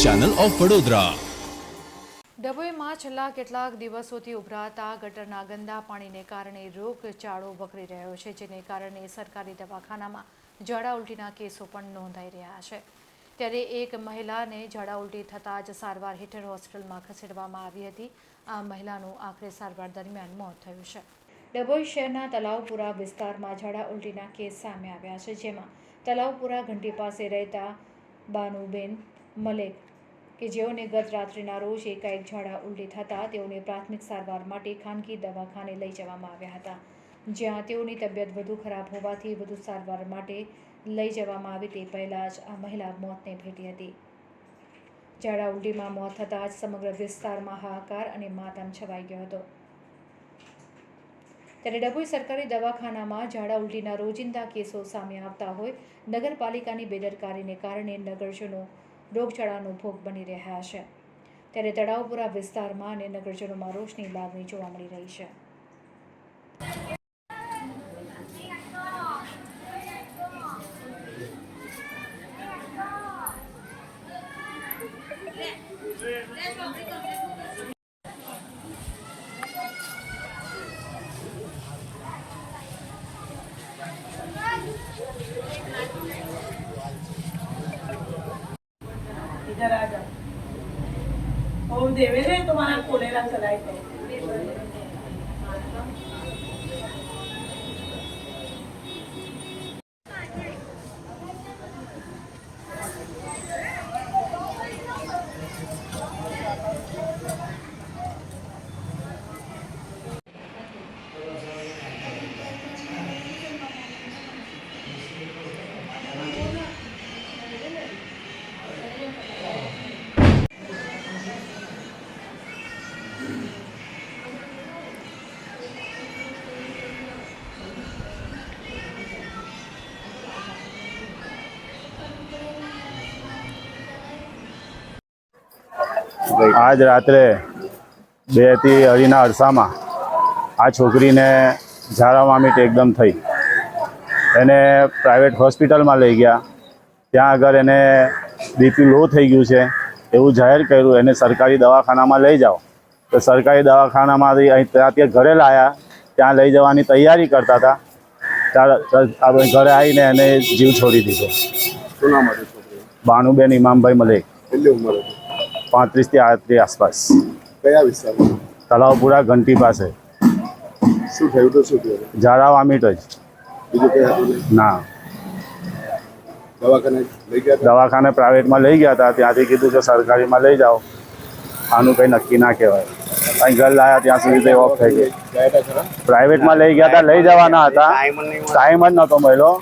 Channel of Vadodara. ડભોઈમાં છેલ્લા કેટલાક દિવસોથી ઉભરાતા ગટરના ગંદા પાણીને કારણે રોગચાળો વકરી રહ્યો છે, જેને કારણે સરકારી દવાખાનામાં ઝાડા ઉલટીના કેસો પણ નોંધાઈ રહ્યા છે. ત્યારે એક મહિલાને ઝાડા ઉલટી થતાં જ સારવાર હેઠળ હોસ્પિટલમાં ખસેડવામાં આવી હતી. આ મહિલાનું આખરે સારવાર દરમિયાન મોત થયું છે. ડભોઈ શહેરના તલાવપુરા વિસ્તારમાં ઝાડા ઉલટીના કેસ સામે આવ્યા છે, જેમાં તલાવપુરા ઘંટી પાસે રહેતા બાનુબેન મલેક કે જેઓને ગત રાત્રિના રોજ એકાએક ઝાડા ઉલટી થતાં તેઓને પ્રાથમિક સારવાર માટે ખાનગી દવાખાને લઈ જવામાં આવ્યા હતા. જ્યાં તેઓની તબિયત વધુ ખરાબ હોવાથી વધુ સારવાર માટે લઈ જવામાં આવી તે પહેલાં જ આ મહિલા મોતને ભેટી હતી. ઝાડા ઉલટીમાં મોત થતાં જ સમગ્ર વિસ્તારમાં હાહાકાર અને માતમ છવાઈ ગયો હતો. ત્યારે ડભોઈ સરકારી દવાખાનામાં ઝાડા ઉલટીના રોજિંદા કેસો સામે આવતા હોય નગરપાલિકાની બેદરકારીને કારણે નગરજનો રોગચાળાનો ભોગ બની રહ્યા છે ત્યારે તળાવપુરા વિસ્તારમાં અને નગરજનોમાં રોષની લાગણી જોવા મળી રહી છે Let's go, let's go, let's go. हो देवेरे तुम्हाला पुण्याला चलायचं આજ રાત્રે બેથી અઢીના અરસામાં આ છોકરીને ઝાડા વામિટ એકદમ થઈ. એને પ્રાઇવેટ હોસ્પિટલમાં લઈ ગયા. ત્યાં આગળ એને બીપી લો થઈ ગયું છે. એવું જાહેર કર્યું એને સરકારી દવાખાનામાં લઈ જાઓ. તો સરકારી દવાખાનામાંથી અહીં ત્યાંથી ઘરે લાયા. ત્યાં લઈ જવાની તૈયારી કરતા હતા. આપણે ઘરે આવીને એને જીવ છોડી દીધો. શું નામ હતું છોકરી બાનુબેન ઇમામભાઈ મલેક. કેટલી ઉંમર હતી? પાંત્રીસથી આડત્રીસ આસપાસ. કયા વિસ્તારમાં? તલાવપુરા ઘંટી પાસે. શું થયું તો શું થયું? ઝાડા વામિટ જ. બીજું કઈ ના. દવાખાને લઈ ગયા દવાખાને પ્રાઇવેટમાં લઈ ગયા હતા. ત્યાંથી કીધું કે સરકારીમાં લઈ જાઓ. આનું કંઈ નક્કી ના કહેવાય. અહીં ઘર લાયા ત્યાં સુધી તે ઓફ થઈ ગઈ પ્રાઇવેટમાં લઈ ગયા હતા. લઈ જવાના હતા. ટાઈમ જ નહોતો મળ્યો.